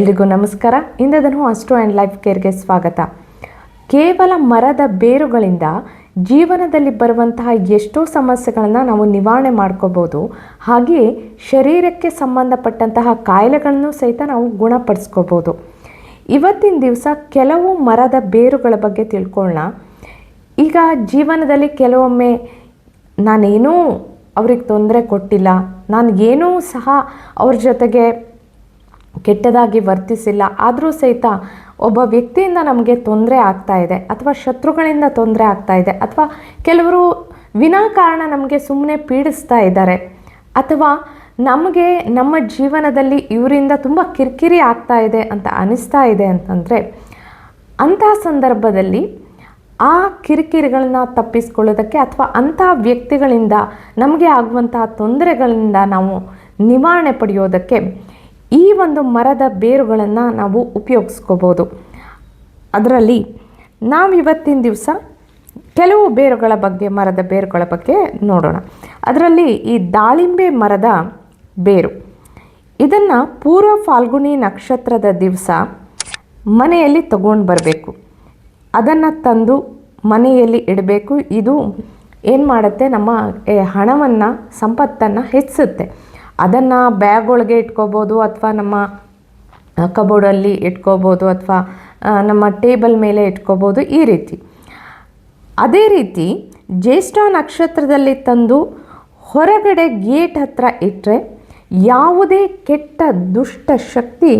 ಎಲ್ರಿಗೂ ನಮಸ್ಕಾರ. ಇಂದದನು ಅಸ್ಟ್ರೋ ಆ್ಯಂಡ್ ಲೈಫ್ ಕೇರ್ಗೆ ಸ್ವಾಗತ. ಕೇವಲ ಮರದ ಬೇರುಗಳಿಂದ ಜೀವನದಲ್ಲಿ ಬರುವಂತಹ ಎಷ್ಟೋ ಸಮಸ್ಯೆಗಳನ್ನು ನಾವು ನಿವಾರಣೆ ಮಾಡ್ಕೋಬೋದು. ಹಾಗೆಯೇ ಶರೀರಕ್ಕೆ ಸಂಬಂಧಪಟ್ಟಂತಹ ಕಾಯಿಲೆಗಳನ್ನು ಸಹಿತ ನಾವು ಗುಣಪಡಿಸ್ಕೋಬೋದು. ಇವತ್ತಿನ ದಿವಸ ಕೆಲವು ಮರದ ಬೇರುಗಳ ಬಗ್ಗೆ ತಿಳ್ಕೊಳ್ಳೋಣ. ಈಗ ಜೀವನದಲ್ಲಿ ಕೆಲವೊಮ್ಮೆ ನಾನೇನೂ ಅವ್ರಿಗೆ ತೊಂದರೆ ಕೊಟ್ಟಿಲ್ಲ. ನಾನು ಏನೂ ಸಹ ಅವ್ರ ಜೊತೆಗೆ ಕೆಟ್ಟದಾಗಿ ವರ್ತಿಸಿಲ್ಲ. ಆದರೂ ಸಹಿತ ಒಬ್ಬ ವ್ಯಕ್ತಿಯಿಂದ ನಮಗೆ ತೊಂದರೆ ಆಗ್ತಾ ಇದೆ, ಅಥವಾ ಶತ್ರುಗಳಿಂದ ತೊಂದರೆ ಆಗ್ತಾ ಇದೆ, ಅಥವಾ ಕೆಲವರು ವಿನಾಕಾರಣ ನಮಗೆ ಸುಮ್ಮನೆ ಪೀಡಿಸ್ತಾ ಇದ್ದಾರೆ, ಅಥವಾ ನಮಗೆ ನಮ್ಮ ಜೀವನದಲ್ಲಿ ಇವರಿಂದ ತುಂಬ ಕಿರಿಕಿರಿ ಆಗ್ತಾ ಇದೆ ಅಂತ ಅನಿಸ್ತಾ ಇದೆ ಅಂತಂದರೆ, ಅಂತಹ ಸಂದರ್ಭದಲ್ಲಿ ಆ ಕಿರಿಕಿರಿಗಳನ್ನ ತಪ್ಪಿಸ್ಕೊಳ್ಳೋದಕ್ಕೆ ಅಥವಾ ಅಂಥ ವ್ಯಕ್ತಿಗಳಿಂದ ನಮಗೆ ಆಗುವಂತಹ ತೊಂದರೆಗಳಿಂದ ನಾವು ನಿವಾರಣೆ ಪಡೆಯೋದಕ್ಕೆ ಈ ಒಂದು ಮರದ ಬೇರುಗಳನ್ನು ನಾವು ಉಪಯೋಗಿಸ್ಕೋಬೋದು. ಅದರಲ್ಲಿ ನಾವು ಇವತ್ತಿನ ದಿವಸ ಕೆಲವು ಬೇರುಗಳ ಬಗ್ಗೆ, ಮರದ ಬೇರುಗಳ ಬಗ್ಗೆ ನೋಡೋಣ. ಅದರಲ್ಲಿ ಈ ದಾಳಿಂಬೆ ಮರದ ಬೇರು. ಇದನ್ನು ಪೂರ್ವ ಫಾಲ್ಗುಣಿ ನಕ್ಷತ್ರದ ದಿವಸ ಮನೆಯಲ್ಲಿ ತಗೊಂಡು ಬರಬೇಕು. ಅದನ್ನು ತಂದು ಮನೆಯಲ್ಲಿ ಇಡಬೇಕು. ಇದು ಏನು ಮಾಡುತ್ತೆ? ನಮ್ಮ ಹಣವನ್ನು, ಸಂಪತ್ತನ್ನು ಹೆಚ್ಚಿಸುತ್ತೆ. ಅದನ್ನು ಬ್ಯಾಗ್ ಒಳಗೆ ಇಟ್ಕೋಬೋದು ಅಥವಾ ನಮ್ಮ ಕಬೋರ್ಡಲ್ಲಿ ಇಟ್ಕೋಬೋದು ಅಥವಾ ನಮ್ಮ ಟೇಬಲ್ ಮೇಲೆ ಇಟ್ಕೋಬೋದು ಈ ರೀತಿ. ಅದೇ ರೀತಿ ಜ್ಯೇಷ್ಠ ನಕ್ಷತ್ರದಲ್ಲಿ ತಂದು ಹೊರಗಡೆ ಗೇಟ್ ಹತ್ರ ಇಟ್ಟರೆ ಯಾವುದೇ ಕೆಟ್ಟ ದುಷ್ಟ ಶಕ್ತಿ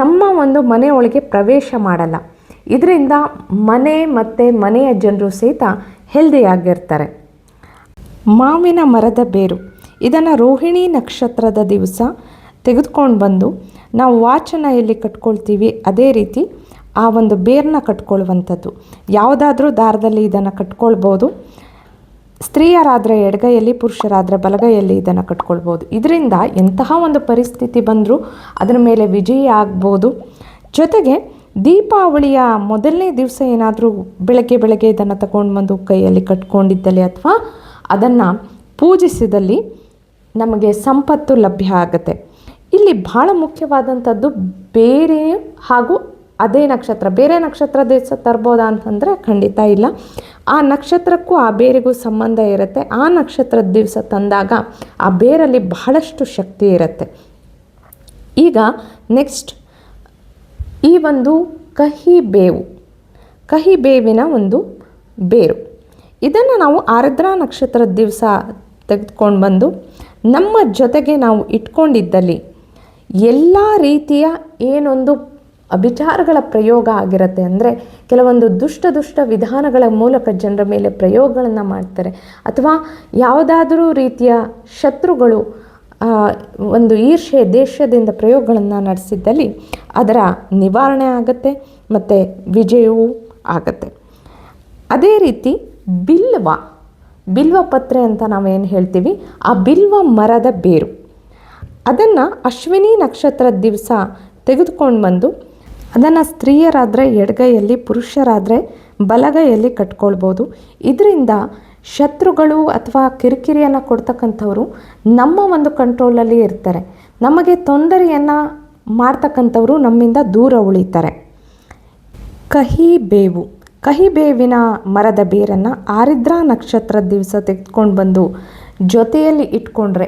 ನಮ್ಮ ಒಂದು ಮನೆಯೊಳಗೆ ಪ್ರವೇಶ ಮಾಡಲ್ಲ. ಇದರಿಂದ ಮನೆ ಮತ್ತು ಮನೆಯ ಜನರು ಸಹಿತ ಹೆಲ್ದಿಯಾಗಿರ್ತಾರೆ ಮಾವಿನ ಮರದ ಬೇರು. ಇದನ್ನು ರೋಹಿಣಿ ನಕ್ಷತ್ರದ ದಿವಸ ತೆಗೆದುಕೊಂಡು ಬಂದು ನಾವು ವಾಚನ ಎಲ್ಲಿ ಕಟ್ಕೊಳ್ತೀವಿ. ಅದೇ ರೀತಿ ಆ ಒಂದು ಬೇರನ್ನ ಕಟ್ಕೊಳ್ಳುವಂಥದ್ದು. ಯಾವುದಾದ್ರೂ ದಾರದಲ್ಲಿ ಇದನ್ನು ಕಟ್ಕೊಳ್ಬೋದು. ಸ್ತ್ರೀಯರಾದರೆ ಎಡಗೈಯಲ್ಲಿ, ಪುರುಷರಾದರೆ ಬಲಗೈಯಲ್ಲಿ ಇದನ್ನು ಕಟ್ಕೊಳ್ಬೋದು. ಇದರಿಂದ ಎಂತಹ ಒಂದು ಪರಿಸ್ಥಿತಿ ಬಂದರೂ ಅದರ ಮೇಲೆ ವಿಜಯ ಆಗ್ಬೋದು. ಜೊತೆಗೆ ದೀಪಾವಳಿಯ ಮೊದಲನೇ ದಿವಸ ಏನಾದರೂ ಬೆಳಗ್ಗೆ ಬೆಳಗ್ಗೆ ಇದನ್ನು ತಗೊಂಡು ಬಂದು ಕೈಯಲ್ಲಿ ಕಟ್ಕೊಂಡಿದ್ದಲ್ಲಿ ಅಥವಾ ಅದನ್ನು ಪೂಜಿಸಿದಲ್ಲಿ ನಮಗೆ ಸಂಪತ್ತು ಲಭ್ಯ ಆಗುತ್ತೆ. ಇಲ್ಲಿ ಭಾಳ ಮುಖ್ಯವಾದಂಥದ್ದು ಬೇರೆ ಹಾಗೂ ಅದೇ ನಕ್ಷತ್ರ. ಬೇರೆ ನಕ್ಷತ್ರ ದಿವಸ ತರ್ಬೋದ ಅಂತಂದರೆ ಖಂಡಿತ ಇಲ್ಲ. ಆ ನಕ್ಷತ್ರಕ್ಕೂ ಆ ಬೇರಿಗೂ ಸಂಬಂಧ ಇರುತ್ತೆ. ಆ ನಕ್ಷತ್ರದ ದಿವಸ ತಂದಾಗ ಆ ಬೇರಲ್ಲಿ ಬಹಳಷ್ಟು ಶಕ್ತಿ ಇರುತ್ತೆ. ಈಗ ನೆಕ್ಸ್ಟ್ ಈ ಒಂದು ಕಹಿ ಬೇವು. ಕಹಿ ಬೇವಿನ ಒಂದು ಬೇರು. ಇದನ್ನು ನಾವು ಆರ್ದ್ರ ನಕ್ಷತ್ರದ ದಿವಸ ತೆಗೆದುಕೊಂಡು ಬಂದು ನಮ್ಮ ಜೊತೆಗೆ ನಾವು ಇಟ್ಕೊಂಡಿದ್ದಲ್ಲಿ ಎಲ್ಲ ರೀತಿಯ ಏನೊಂದು ಅಭಿಚಾರಗಳ ಪ್ರಯೋಗ ಆಗಿರುತ್ತೆ ಅಂದರೆ ಕೆಲವೊಂದು ದುಷ್ಟ ದುಷ್ಟ ವಿಧಾನಗಳ ಮೂಲಕ ಜನರ ಮೇಲೆ ಪ್ರಯೋಗಗಳನ್ನು ಮಾಡ್ತಾರೆ. ಅಥವಾ ಯಾವುದಾದರೂ ರೀತಿಯ ಶತ್ರುಗಳು ಒಂದು ಈರ್ಷೆ ದೇಶದಿಂದ ಪ್ರಯೋಗಗಳನ್ನು ನಡೆಸಿದ್ದಲ್ಲಿ ಅದರ ನಿವಾರಣೆ ಆಗುತ್ತೆ ಮತ್ತು ವಿಜಯವೂ ಆಗುತ್ತೆ. ಅದೇ ರೀತಿ ಬಿಲ್ವ ಬಿಲ್ವ ಪತ್ರೆ ಅಂತ ನಾವೇನು ಹೇಳ್ತೀವಿ? ಆ ಬಿಲ್ವ ಮರದ ಬೇರು. ಅದನ್ನು ಅಶ್ವಿನಿ ನಕ್ಷತ್ರದ ದಿವಸ ತೆಗೆದುಕೊಂಡು ಬಂದು ಅದನ್ನು ಸ್ತ್ರೀಯರಾದರೆ ಎಡಗೈಯಲ್ಲಿ, ಪುರುಷರಾದರೆ ಬಲಗೈಯಲ್ಲಿ ಕಟ್ಕೊಳ್ಬೋದು. ಇದರಿಂದ ಶತ್ರುಗಳು ಅಥವಾ ಕಿರಿಕಿರಿಯನ್ನು ಕೊಡ್ತಕ್ಕಂಥವ್ರು ನಮ್ಮ ಒಂದು ಕಂಟ್ರೋಲಲ್ಲಿ ಇರ್ತಾರೆ. ನಮಗೆ ತೊಂದರೆಯನ್ನು ಮಾಡ್ತಕ್ಕಂಥವ್ರು ನಮ್ಮಿಂದ ದೂರ ಉಳಿತಾರೆ. ಕಹಿ ಬೇವು. ಕಹಿ ಬೇವಿನ ಮರದ ಬೇರನ್ನು ಆರಿದ್ರಾ ನಕ್ಷತ್ರದ ದಿವಸ ತೆಗೆದುಕೊಂಡು ಬಂದು ಜೊತೆಯಲ್ಲಿ ಇಟ್ಕೊಂಡ್ರೆ.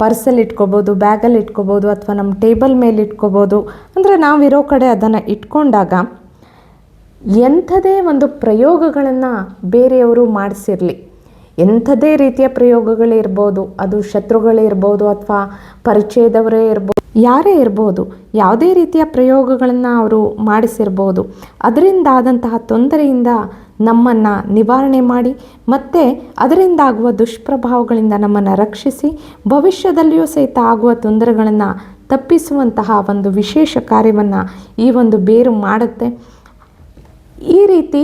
ಪರ್ಸಲ್ಲಿ ಇಟ್ಕೋಬೋದು, ಬ್ಯಾಗಲ್ಲಿ ಇಟ್ಕೋಬೋದು ಅಥವಾ ನಮ್ಮ ಟೇಬಲ್ ಮೇಲೆ ಇಟ್ಕೋಬೋದು. ಅಂದರೆ ನಾವಿರೋ ಕಡೆ ಅದನ್ನು ಇಟ್ಕೊಂಡಾಗ ಎಂಥದೇ ಒಂದು ಪ್ರಯೋಗಗಳನ್ನು ಬೇರೆಯವರು ಮಾಡಿಸಿರಲಿ. ಎಂಥದೇ ರೀತಿಯ ಪ್ರಯೋಗಗಳಿರ್ಬೋದು ಅದು ಶತ್ರುಗಳೇ ಇರ್ಬೋದು ಅಥವಾ ಪರಿಚಯದವರೇ ಇರ್ಬೋದು. ಯಾರೇ ಇರ್ಬೋದು, ಯಾವುದೇ ರೀತಿಯ ಪ್ರಯೋಗಗಳನ್ನು ಅವರು ಮಾಡಿಸಿರ್ಬೋದು, ಅದರಿಂದಾದಂತಹ ತೊಂದರೆಯಿಂದ ನಮ್ಮನ್ನು ನಿವಾರಣೆ ಮಾಡಿ ಮತ್ತು ಅದರಿಂದ ಆಗುವ ದುಷ್ಪ್ರಭಾವಗಳಿಂದ ನಮ್ಮನ್ನು ರಕ್ಷಿಸಿ, ಭವಿಷ್ಯದಲ್ಲಿಯೂ ಸಹಿತ ಆಗುವ ತೊಂದರೆಗಳನ್ನು ತಪ್ಪಿಸುವಂತಹ ಒಂದು ವಿಶೇಷ ಕಾರ್ಯವನ್ನು ಈ ಒಂದು ಬೇರು ಮಾಡುತ್ತೆ. ಈ ರೀತಿ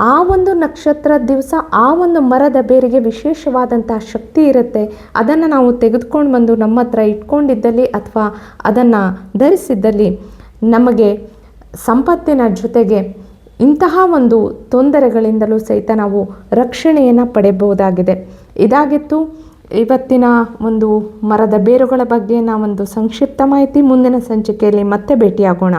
ಆ ಒಂದು ನಕ್ಷತ್ರ ದಿವಸ, ಆ ಒಂದು ಮರದ ಬೇರಿಗೆ ವಿಶೇಷವಾದಂತಹ ಶಕ್ತಿ ಇರುತ್ತೆ. ಅದನ್ನು ನಾವು ತೆಗೆದುಕೊಂಡು ಬಂದು ನಮ್ಮ ಹತ್ರ ಇಟ್ಕೊಂಡಿದ್ದಲ್ಲಿ ಅಥವಾ ಅದನ್ನು ಧರಿಸಿದ್ದಲ್ಲಿ ನಮಗೆ ಸಂಪತ್ತಿನ ಜೊತೆಗೆ ಇಂತಹ ಒಂದು ತೊಂದರೆಗಳಿಂದಲೂ ಸಹಿತ ನಾವು ರಕ್ಷಣೆಯನ್ನು ಪಡೆಯಬಹುದಾಗಿದೆ. ಇದಾಗಿತ್ತು ಇವತ್ತಿನ ಒಂದು ಮರದ ಬೇರುಗಳ ಬಗ್ಗೆ ನಾವೊಂದು ಸಂಕ್ಷಿಪ್ತ ಮಾಹಿತಿ. ಮುಂದಿನ ಸಂಚಿಕೆಯಲ್ಲಿ ಮತ್ತೆ ಭೇಟಿಯಾಗೋಣ.